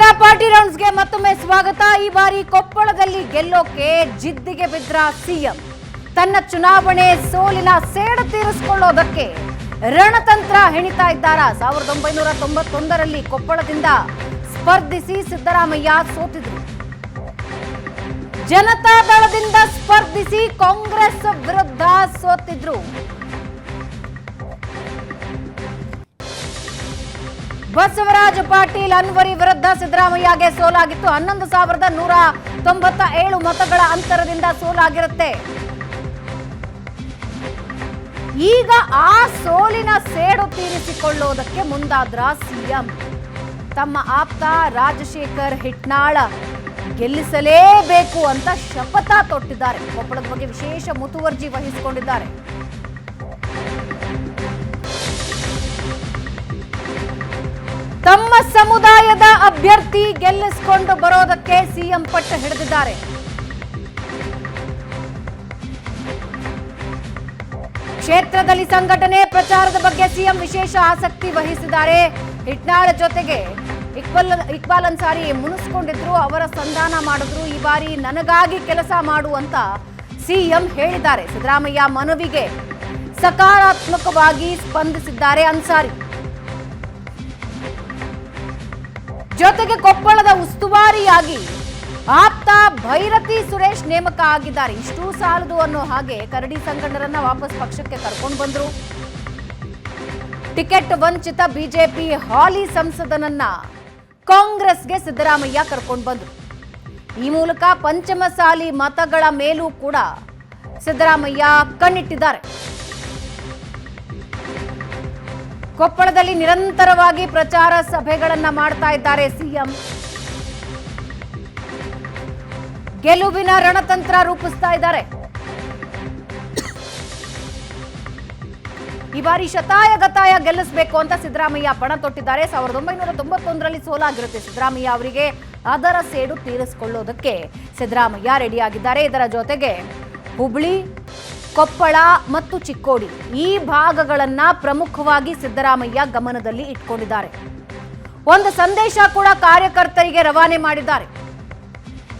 ವೀಕ್ಷಕರ ಪಾರ್ಟಿ ರೌಂಡ್ಸ್ಗೆ ಮತ್ತೊಮ್ಮೆ ಸ್ವಾಗತ. ಈ ಬಾರಿ ಕೊಪ್ಪಳದಲ್ಲಿ ಗೆಲ್ಲೋಕೆ ಜಿದ್ದಿಗೆ ಬಿದ್ರ ಸಿಎಂ. ತನ್ನ ಚುನಾವಣೆ ಸೋಲಿನ ಸೇಡು ತೀರಿಸಿಕೊಳ್ಳೋದಕ್ಕೆ ರಣತಂತ್ರ ಹೆಣಿತಾ ಇದ್ದಾರ? ಸಾವಿರದ ಒಂಬೈನೂರ ತೊಂಬತ್ತೊಂದರಲ್ಲಿ ಕೊಪ್ಪಳದಿಂದ ಸ್ಪರ್ಧಿಸಿ ಸಿದ್ದರಾಮಯ್ಯ ಸೋತಿದ್ರು. ಜನತಾ ದಳದಿಂದ ಸ್ಪರ್ಧಿಸಿ ಕಾಂಗ್ರೆಸ್ ವಿರುದ್ಧ ಸೋತಿದ್ರು. ಬಸವರಾಜ ಪಾಟೀಲ್ ಅನ್ವರಿ ವಿರುದ್ಧ ಸಿದ್ದರಾಮಯ್ಯಗೆ ಸೋಲಾಗಿತ್ತು. ಹನ್ನೊಂದು ಸಾವಿರದ ನೂರ ತೊಂಬತ್ತ ಏಳು ಮತಗಳ ಅಂತರದಿಂದ ಸೋಲಾಗಿರುತ್ತೆ. ಈಗ ಆ ಸೋಲಿನ ಸೇಡು ತೀರಿಸಿಕೊಳ್ಳೋದಕ್ಕೆ ಮುಂದಾದ್ರ ಸಿಎಂ? ತಮ್ಮ ಆಪ್ತ ರಾಜಶೇಖರ್ ಹಿಟ್ನಾಳ ಗೆಲ್ಲಿಸಲೇಬೇಕು ಅಂತ ಶಪಥ ತೊಟ್ಟಿದ್ದಾರೆ. ಕೊಪ್ಪಳದ ಬಗ್ಗೆ ವಿಶೇಷ ಮುತುವರ್ಜಿ ವಹಿಸಿಕೊಂಡಿದ್ದಾರೆ. ತಮ್ಮ ಸಮುದಾಯದ ಅಭ್ಯರ್ಥಿ ಗೆಲ್ಲಿಸಿಕೊಂಡು ಬರೋದಕ್ಕೆ ಸಿಎಂ ಪಟ್ಟು ಹಿಡಿದಿದ್ದಾರೆ. ಕ್ಷೇತ್ರದಲ್ಲಿ ಸಂಘಟನೆ ಪ್ರಚಾರದ ಬಗ್ಗೆ ಸಿಎಂ ವಿಶೇಷ ಆಸಕ್ತಿ ವಹಿಸಿದ್ದಾರೆ. ಹಿಟ್ನಾಳ ಜೊತೆಗೆ ಇಕ್ಬಲ್, ಇಕ್ಬಾಲ್ ಅನ್ಸಾರಿ ಮುನಿಸ್ಕೊಂಡಿದ್ರು, ಅವರ ಸಂಧಾನ ಮಾಡಿದ್ರು. ಈ ಬಾರಿ ನನಗಾಗಿ ಕೆಲಸ ಮಾಡುವಂತ ಸಿಎಂ ಹೇಳಿದ್ದಾರೆ. ಸಿದ್ದರಾಮಯ್ಯ ಮನವಿಗೆ ಸಕಾರಾತ್ಮಕವಾಗಿ ಸ್ಪಂದಿಸಿದ್ದಾರೆ ಅನ್ಸಾರಿ. ಜೊತೆಗೆ ಕೊಪ್ಪಳದ ಉಸ್ತುವಾರಿಯಾಗಿ ಆಪ್ತ ಭೈರತಿ ಸುರೇಶ್ ನೇಮಕ ಆಗಿದ್ದಾರೆ. ಇಷ್ಟು ಸಾಲದು ಅನ್ನೋ ಹಾಗೆ ಕರಡಿ ಸಂಗಣ್ಣರನ್ನ ವಾಪಸ್ ಪಕ್ಷಕ್ಕೆ ಕರ್ಕೊಂಡು ಬಂದ್ರು. ಟಿಕೆಟ್ ವಂಚಿತ ಬಿಜೆಪಿ ಹಾಲಿ ಸಂಸದನನ್ನ ಕಾಂಗ್ರೆಸ್ಗೆ ಸಿದ್ದರಾಮಯ್ಯ ಕರ್ಕೊಂಡು ಬಂದ್ರು. ಈ ಮೂಲಕ ಪಂಚಮಸಾಲಿ ಮತಗಳ ಮೇಲೂ ಕೂಡ ಸಿದ್ದರಾಮಯ್ಯ ಕಣ್ಣಿಟ್ಟಿದ್ದಾರೆ. ಕೊಪ್ಪಳದಲ್ಲಿ ನಿರಂತರವಾಗಿ ಪ್ರಚಾರ ಸಭೆಗಳನ್ನ ಮಾಡ್ತಾ ಇದ್ದಾರೆ ಸಿಎಂ. ಗೆಲುವಿನ ರಣತಂತ್ರ ರೂಪಿಸ್ತಾ ಇದ್ದಾರೆ. ಈ ಬಾರಿ ಶತಾಯ ಗತಾಯ ಗೆಲ್ಲಿಸಬೇಕು ಅಂತ ಸಿದ್ದರಾಮಯ್ಯ ಪಣ ತೊಟ್ಟಿದ್ದಾರೆ. ಸಾವಿರದ ಒಂಬೈನೂರ ತೊಂಬತ್ತೊಂದರಲ್ಲಿ ಸೋಲಾಗಿರುತ್ತೆ ಸಿದ್ದರಾಮಯ್ಯ ಅವರಿಗೆ. ಅದರ ಸೇಡು ತೀರಿಸಿಕೊಳ್ಳೋದಕ್ಕೆ ಸಿದ್ದರಾಮಯ್ಯ ರೆಡಿಯಾಗಿದ್ದಾರೆ. ಇದರ ಜೊತೆಗೆ ಹುಬ್ಳಿ ಕೊಪ್ಪಳ ಮತ್ತು ಚಿಕ್ಕೋಡಿ ಈ ಭಾಗಗಳನ್ನ ಪ್ರಮುಖವಾಗಿ ಸಿದ್ದರಾಮಯ್ಯ ಗಮನದಲ್ಲಿ ಇಟ್ಕೊಂಡಿದ್ದಾರೆ. ಒಂದು ಸಂದೇಶ ಕೂಡ ಕಾರ್ಯಕರ್ತರಿಗೆ ರವಾನೆ ಮಾಡಿದ್ದಾರೆ.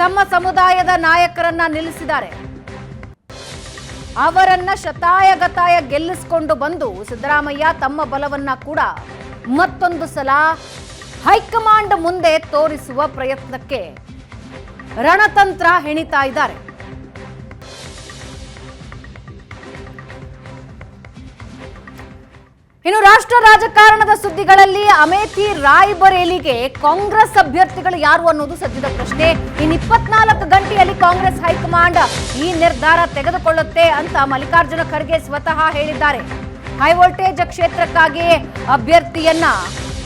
ತಮ್ಮ ಸಮುದಾಯದ ನಾಯಕರನ್ನ ನಿಲ್ಲಿಸಿದ್ದಾರೆ. ಅವರನ್ನ ಶತಾಯಗತಾಯ ಗೆಲ್ಲಿಸಿಕೊಂಡು ಬಂದು ಸಿದ್ದರಾಮಯ್ಯ ತಮ್ಮ ಬಲವನ್ನ ಕೂಡ ಮತ್ತೊಂದು ಸಲ ಹೈಕಮಾಂಡ್ ಮುಂದೆ ತೋರಿಸುವ ಪ್ರಯತ್ನಕ್ಕೆ ರಣತಂತ್ರ ಹೆಣಿತಾ ಇದ್ದಾರೆ. ಇನ್ನು ರಾಷ್ಟ್ರ ರಾಜಕಾರಣದ ಸುದ್ದಿಗಳಲ್ಲಿ ಅಮೇಥಿ ರಾಯ್ಬರೇಲಿಗೆ ಕಾಂಗ್ರೆಸ್ ಅಭ್ಯರ್ಥಿಗಳು ಯಾರು ಅನ್ನೋದು ಸದ್ಯದ ಪ್ರಶ್ನೆ. ಇನ್ನು ಇಪ್ಪತ್ನಾಲ್ಕು ಗಂಟೆಯಲ್ಲಿ ಕಾಂಗ್ರೆಸ್ ಹೈಕಮಾಂಡ್ ಈ ನಿರ್ಧಾರ ತೆಗೆದುಕೊಳ್ಳುತ್ತೆ ಅಂತ ಮಲ್ಲಿಕಾರ್ಜುನ ಖರ್ಗೆ ಸ್ವತಃ ಹೇಳಿದ್ದಾರೆ. ಹೈ ವೋಲ್ಟೇಜ್ ಕ್ಷೇತ್ರಕ್ಕಾಗಿ ಅಭ್ಯರ್ಥಿಯನ್ನ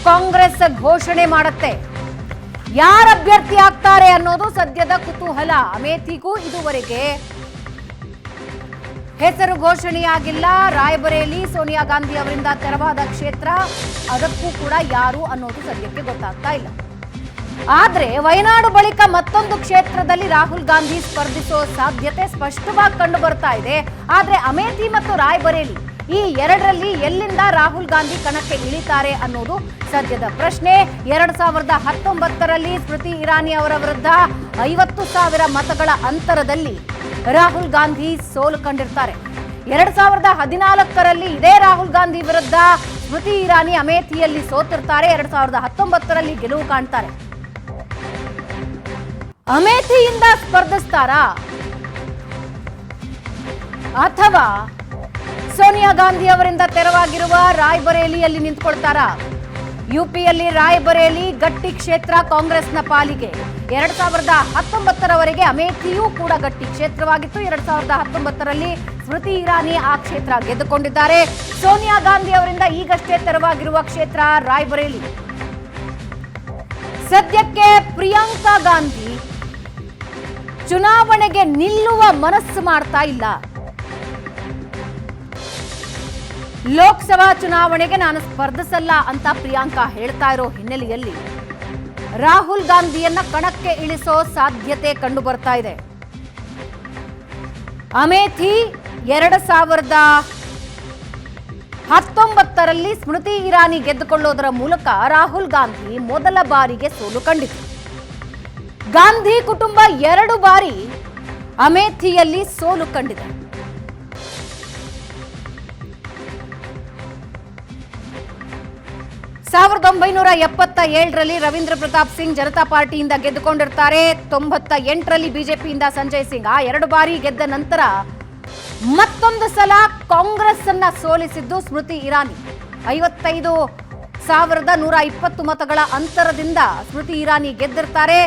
ಕಾಂಗ್ರೆಸ್ ಘೋಷಣೆ ಮಾಡುತ್ತೆ. ಯಾರ ಅಭ್ಯರ್ಥಿ ಆಗ್ತಾರೆ ಅನ್ನೋದು ಸದ್ಯದ ಕುತೂಹಲ. ಅಮೇಥಿಗೂ ಇದುವರೆಗೆ ಹೆಸರು ಘೋಷಣೆಯಾಗಿಲ್ಲ. ರಾಯಬರೇಲಿ ಸೋನಿಯಾ ಗಾಂಧಿ ಅವರಿಂದ ತೆರವಾದ ಕ್ಷೇತ್ರ ಅದಕ್ಕೂ ಕೂಡ ಯಾರು ಅನ್ನೋದು ಸದ್ಯಕ್ಕೆ ಗೊತ್ತಾಗ್ತಾ ಇಲ್ಲ. ಆದ್ರೆ ವಯನಾಡು ಬಳಿಕ ಮತ್ತೊಂದು ಕ್ಷೇತ್ರದಲ್ಲಿ ರಾಹುಲ್ ಗಾಂಧಿ ಸ್ಪರ್ಧಿಸೋ ಸಾಧ್ಯತೆ ಸ್ಪಷ್ಟವಾಗಿ ಕಂಡು ಬರ್ತಾ ಇದೆ. ಆದ್ರೆ ಅಮೇಥಿ ಮತ್ತು ರಾಯ್ಬರೇಲಿ ಈ ಎರಡರಲ್ಲಿ ಎಲ್ಲಿಂದ ರಾಹುಲ್ ಗಾಂಧಿ ಕಣಕ್ಕೆ ಇಳಿತಾರೆ ಅನ್ನೋದು ಸದ್ಯದ ಪ್ರಶ್ನೆ. ಎರಡ್ ಸಾವಿರದ ಹತ್ತೊಂಬತ್ತರಲ್ಲಿ ಸ್ಮೃತಿ ಇರಾನಿ ಅವರ ವಿರುದ್ಧ ಐವತ್ತು ಸಾವಿರ ಮತಗಳ ಅಂತರದಲ್ಲಿ ರಾಹುಲ್ ಗಾಂಧಿ ಸೋಲು ಕಂಡಿರ್ತಾರೆ. ಎರಡ್ ಸಾವಿರದ ಹದಿನಾಲ್ಕರಲ್ಲಿ ಇದೇ ರಾಹುಲ್ ಗಾಂಧಿ ವಿರುದ್ಧ ಸ್ಮೃತಿ ಇರಾನಿ ಅಮೇಥಿಯಲ್ಲಿ ಸೋತಿರ್ತಾರೆ. ಎರಡ್ ಸಾವಿರದ ಹತ್ತೊಂಬತ್ತರಲ್ಲಿ ಗೆಲುವು ಕಾಣ್ತಾರೆ. ಅಮೇಥಿಯಿಂದ ಸ್ಪರ್ಧಿಸ್ತಾರಾ? ಅಥವಾ ಸೋನಿಯಾ ಗಾಂಧಿ ಅವರಿಂದ ತೆರವಾಗಿರುವ ರಾಯ್ಬರೇಲಿಯಲ್ಲಿ ನಿಂತ್ಕೊಳ್ತಾರಾ? ಯುಪಿಯಲ್ಲಿ ರಾಯ್ಬರೇಲಿ ಗಟ್ಟಿ ಕ್ಷೇತ್ರ ಕಾಂಗ್ರೆಸ್ನ ಪಾಲಿಗೆ. ಎರಡ್ ಸಾವಿರದ ಹತ್ತೊಂಬತ್ತರವರೆಗೆ ಅಮೇಥಿಯೂ ಕೂಡ ಗಟ್ಟಿ ಕ್ಷೇತ್ರವಾಗಿತ್ತು. ಎರಡ್ ಸಾವಿರದ ಹತ್ತೊಂಬತ್ತರಲ್ಲಿ ಸ್ಮೃತಿ ಇರಾನಿ ಆ ಕ್ಷೇತ್ರ ಗೆದ್ದುಕೊಂಡಿದ್ದಾರೆ. ಸೋನಿಯಾ ಗಾಂಧಿ ಅವರಿಂದ ಈಗಷ್ಟೇ ತೆರವಾಗಿರುವ ಕ್ಷೇತ್ರ ರಾಯ್ಬರೇಲಿ. ಸದ್ಯಕ್ಕೆ ಪ್ರಿಯಾಂಕಾ ಗಾಂಧಿ ಚುನಾವಣೆಗೆ ನಿಲ್ಲುವ ಮನಸ್ಸು ಮಾಡ್ತಾ ಇಲ್ಲ. ಲೋಕಸಭಾ ಚುನಾವಣೆಗೆ ನಾನು ಸ್ಪರ್ಧಿಸಲ್ಲ ಅಂತ ಪ್ರಿಯಾಂಕಾ ಹೇಳ್ತಾ ಇರೋ ಹಿನ್ನೆಲೆಯಲ್ಲಿ ರಾಹುಲ್ ಗಾಂಧಿಯನ್ನ ಕಣಕ್ಕೆ ಇಳಿಸೋ ಸಾಧ್ಯತೆ ಕಂಡು ಬರ್ತಾ ಇದೆ. ಅಮೇಥಿ ಎರಡು ಸಾವಿರದ ಹತ್ತೊಂಬತ್ತರಲ್ಲಿ ಸ್ಮೃತಿ ಇರಾನಿ ಗೆದ್ದುಕೊಳ್ಳೋದರ ಮೂಲಕ ರಾಹುಲ್ ಗಾಂಧಿ ಮೊದಲ ಬಾರಿಗೆ ಸೋಲು ಕಂಡಿತು. ಗಾಂಧಿ ಕುಟುಂಬ ಎರಡು ಬಾರಿ ಅಮೇಥಿಯಲ್ಲಿ ಸೋಲು ಕಂಡಿದೆ. ಸಾವಿರದ ಒಂಬೈನೂರ ಎಪ್ಪತ್ತ ಏಳರಲ್ಲಿ ರವೀಂದ್ರ ಪ್ರತಾಪ್ ಸಿಂಗ್ ಜನತಾ ಪಾರ್ಟಿಯಿಂದ ಗೆದ್ದುಕೊಂಡಿರ್ತಾರೆ. ತೊಂಬತ್ತ ಎಂಟರಲ್ಲಿ ಬಿಜೆಪಿಯಿಂದ ಸಂಜಯ್ ಸಿಂಗ್. ಆ ಎರಡು ಬಾರಿ ಗೆದ್ದ ನಂತರ ಮತ್ತೊಂದು ಸಲ ಕಾಂಗ್ರೆಸ್ ಅನ್ನ ಸೋಲಿಸಿದ್ದು ಸ್ಮೃತಿ ಇರಾನಿ. ಐವತ್ತೈದು ಸಾವಿರದ ನೂರ ಇಪ್ಪತ್ತು ಮತಗಳ ಅಂತರದಿಂದ ಸ್ಮೃತಿ ಇರಾನಿ ಗೆದ್ದಿರ್ತಾರೆ.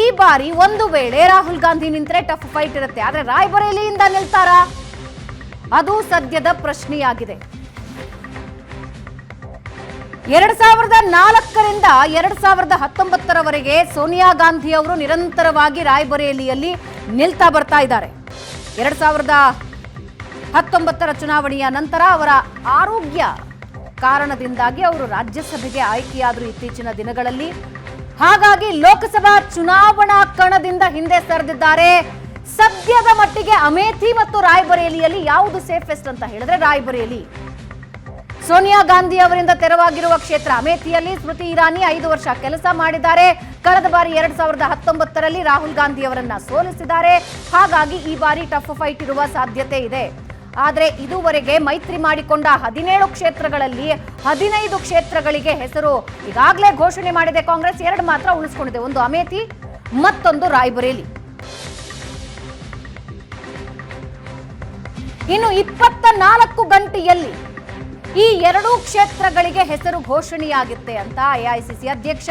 ಈ ಬಾರಿ ಒಂದು ವೇಳೆ ರಾಹುಲ್ ಗಾಂಧಿ ನಿಂತರೆ ಟಫ್ ಫೈಟ್ ಇರುತ್ತೆ. ಆದರೆ ರಾಯ್ಬರೇಲಿಯಿಂದ ನಿಲ್ತಾರಾ? ಅದು ಸದ್ಯದ ಪ್ರಶ್ನೆಯಾಗಿದೆ. ಎರಡ್ ಸಾವಿರದ ನಾಲ್ಕರಿಂದ ಎರಡ್ ಸಾವಿರದ ಹತ್ತೊಂಬತ್ತರವರೆಗೆ ಸೋನಿಯಾ ಗಾಂಧಿ ಅವರು ನಿರಂತರವಾಗಿ ರಾಯ್ಬರೇಲಿಯಲ್ಲಿ ನಿಲ್ತಾ ಬರ್ತಾ ಇದ್ದಾರೆ. ಎರಡ್ ಸಾವಿರದ ಹತ್ತೊಂಬತ್ತರ ಚುನಾವಣೆಯ ನಂತರ ಅವರ ಆರೋಗ್ಯ ಕಾರಣದಿಂದಾಗಿ ಅವರು ರಾಜ್ಯಸಭೆಗೆ ಆಯ್ಕೆಯಾದರು ಇತ್ತೀಚಿನ ದಿನಗಳಲ್ಲಿ. ಹಾಗಾಗಿ ಲೋಕಸಭಾ ಚುನಾವಣಾ ಕಣದಿಂದ ಹಿಂದೆ ಸರಿದಿದ್ದಾರೆ. ಸದ್ಯದ ಮಟ್ಟಿಗೆ ಅಮೇಥಿ ಮತ್ತು ರಾಯ್ಬರೇಲಿಯಲ್ಲಿ ಯಾವುದು ಸೇಫೆಸ್ಟ್ ಅಂತ ಹೇಳಿದ್ರೆ ರಾಯ್ಬರೇಲಿ. ಸೋನಿಯಾ ಗಾಂಧಿ ಅವರಿಂದ ತೆರವಾಗಿರುವ ಕ್ಷೇತ್ರ. ಅಮೇಥಿಯಲ್ಲಿ ಸ್ಮೃತಿ ಇರಾನಿ ಐದು ವರ್ಷ ಕೆಲಸ ಮಾಡಿದ್ದಾರೆ. ಕಳೆದ ಬಾರಿ ಎರಡ್ ಸಾವಿರದ ಹತ್ತೊಂಬತ್ತರಲ್ಲಿ ರಾಹುಲ್ ಗಾಂಧಿ ಅವರನ್ನ ಸೋಲಿಸಿದ್ದಾರೆ. ಹಾಗಾಗಿ ಈ ಬಾರಿ ಟಫ್ ಫೈಟ್ ಇರುವ ಸಾಧ್ಯತೆ ಇದೆ. ಆದರೆ ಇದುವರೆಗೆ ಮೈತ್ರಿ ಮಾಡಿಕೊಂಡ ಹದಿನೇಳು ಕ್ಷೇತ್ರಗಳಲ್ಲಿ ಹದಿನೈದು ಕ್ಷೇತ್ರಗಳಿಗೆ ಹೆಸರು ಈಗಾಗಲೇ ಘೋಷಣೆ ಮಾಡಿದೆ ಕಾಂಗ್ರೆಸ್. ಎರಡು ಮಾತ್ರ ಉಳಿಸ್ಕೊಂಡಿದೆ. ಒಂದು ಅಮೇಥಿ, ಮತ್ತೊಂದು ರಾಯ್ಬರೇಲಿ. ಇನ್ನು ಇಪ್ಪತ್ತ ನಾಲ್ಕು ಗಂಟೆಯಲ್ಲಿ ಈ ಎರಡೂ ಕ್ಷೇತ್ರಗಳಿಗೆ ಹೆಸರು ಘೋಷಣೆಯಾಗುತ್ತೆ ಅಂತ ಎಐಸಿಸಿ ಅಧ್ಯಕ್ಷ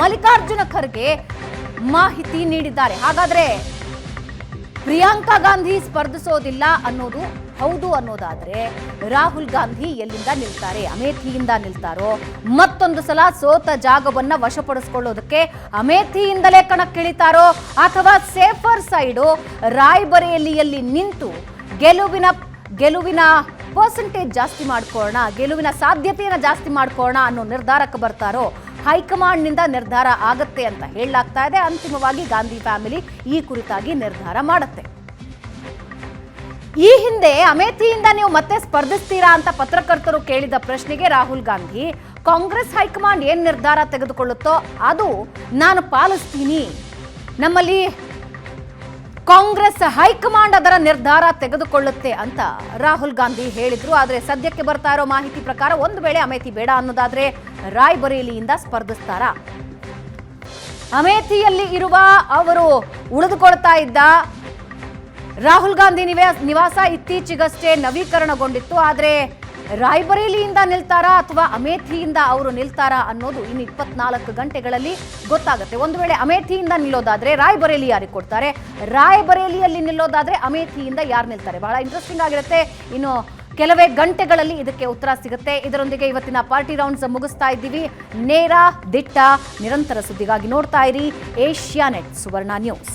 ಮಲ್ಲಿಕಾರ್ಜುನ ಖರ್ಗೆ ಮಾಹಿತಿ ನೀಡಿದ್ದಾರೆ. ಹಾಗಾದ್ರೆ ಪ್ರಿಯಾಂಕಾ ಗಾಂಧಿ ಸ್ಪರ್ಧಿಸೋದಿಲ್ಲ ಅನ್ನೋದು ಹೌದು ಅನ್ನೋದಾದ್ರೆ ರಾಹುಲ್ ಗಾಂಧಿ ಎಲ್ಲಿಂದ ನಿಲ್ತಾರೆ, ಅಮೇಥಿಯಿಂದ ನಿಲ್ತಾರೋ? ಮತ್ತೊಂದು ಸಲ ಸೋತ ಜಾಗವನ್ನ ವಶಪಡಿಸ್ಕೊಳ್ಳೋದಕ್ಕೆ ಅಮೇಥಿಯಿಂದಲೇ ಕಣಕ್ಕಿಳಿತಾರೋ? ಅಥವಾ ಸೇಫರ್ ಸೈಡು ರಾಯ್ಬರೇಲಿಯಲ್ಲಿ ನಿಂತು ಗೆಲುವಿನ ಗೆಲುವಿನ ಪರ್ಸೆಂಟೇಜ್ ಜಾಸ್ತಿ ಮಾಡ್ಕೊಳ್ಳೋಣ, ಗೆಲುವಿನ ಸಾಧ್ಯತೆಯನ್ನು ಜಾಸ್ತಿ ಮಾಡ್ಕೊಳ್ಳೋಣ ಅನ್ನೋ ನಿರ್ಧಾರಕ್ಕೆ ಬರ್ತಾರೋ, ಹೈಕಮಾಂಡ್ನಿಂದ ನಿರ್ಧಾರ ಆಗತ್ತೆ ಅಂತ ಹೇಳಲಾಗ್ತಾ ಇದೆ. ಅಂತಿಮವಾಗಿ ಗಾಂಧಿ ಫ್ಯಾಮಿಲಿ ಈ ಕುರಿತಾಗಿ ನಿರ್ಧಾರ ಮಾಡುತ್ತೆ. ಈ ಹಿಂದೆ ಅಮೇಥಿಯಿಂದ ನೀವು ಮತ್ತೆ ಸ್ಪರ್ಧಿಸ್ತೀರಾ ಅಂತ ಪತ್ರಕರ್ತರು ಕೇಳಿದ ಪ್ರಶ್ನೆಗೆ ರಾಹುಲ್ ಗಾಂಧಿ, ಕಾಂಗ್ರೆಸ್ ಹೈಕಮಾಂಡ್ ಏನು ನಿರ್ಧಾರ ತೆಗೆದುಕೊಳ್ಳುತ್ತೋ, ಅದು ನಾನು ಪಾಲಿಸ್ತೀನಿ. ನಮ್ಮಲ್ಲಿ ಕಾಂಗ್ರೆಸ್ ಹೈಕಮಾಂಡ್ ಅದರ ನಿರ್ಧಾರ ತೆಗೆದುಕೊಳ್ಳುತ್ತೆ ಅಂತ ರಾಹುಲ್ ಗಾಂಧಿ ಹೇಳಿದ್ರು. ಆದರೆ ಸದ್ಯಕ್ಕೆ ಬರ್ತಾ ಇರೋ ಮಾಹಿತಿ ಪ್ರಕಾರ ಒಂದು ವೇಳೆ ಅಮೇಥಿ ಬೇಡ ಅನ್ನೋದಾದ್ರೆ ರಾಯ್ಬರೇಲಿಯಿಂದ ಸ್ಪರ್ಧಿಸ್ತಾರ? ಅಮೇಥಿಯಲ್ಲಿ ಇರುವ ಅವರು ಉಳಿದುಕೊಳ್ತಾ ಇದ್ದ ರಾಹುಲ್ ಗಾಂಧಿ ನಿವಾಸ ಇತ್ತೀಚೆಗಷ್ಟೇ ನವೀಕರಣಗೊಂಡಿತ್ತು. ಆದರೆ ರಾಯ್ಬರೇಲಿಯಿಂದ ನಿಲ್ತಾರಾ ಅಥವಾ ಅಮೇಥಿಯಿಂದ ಅವರು ನಿಲ್ತಾರಾ ಅನ್ನೋದು ಇನ್ನು ಇಪ್ಪತ್ನಾಲ್ಕು ಗಂಟೆಗಳಲ್ಲಿ ಗೊತ್ತಾಗುತ್ತೆ. ಒಂದು ವೇಳೆ ಅಮೇಥಿಯಿಂದ ನಿಲ್ಲೋದಾದ್ರೆ ರಾಯ್ಬರೇಲಿ ಯಾರಿಗೆ ಕೊಡ್ತಾರೆ? ರಾಯ್ಬರೇಲಿಯಲ್ಲಿ ನಿಲ್ಲೋದಾದ್ರೆ ಅಮೇಥಿಯಿಂದ ಯಾರು ನಿಲ್ತಾರೆ? ಬಹಳ ಇಂಟ್ರೆಸ್ಟಿಂಗ್ ಆಗಿರುತ್ತೆ. ಇನ್ನು ಕೆಲವೇ ಗಂಟೆಗಳಲ್ಲಿ ಇದಕ್ಕೆ ಉತ್ತರ ಸಿಗುತ್ತೆ. ಇದರೊಂದಿಗೆ ಇವತ್ತಿನ ಪಾರ್ಟಿ ರೌಂಡ್ಸ್ ಮುಗಿಸ್ತಾ ಇದ್ದೀವಿ. ನೇರ ದಿಟ್ಟ ನಿರಂತರ ಸುದ್ದಿಗಾಗಿ ನೋಡ್ತಾ ಇರಿ Asianet Suvarna news.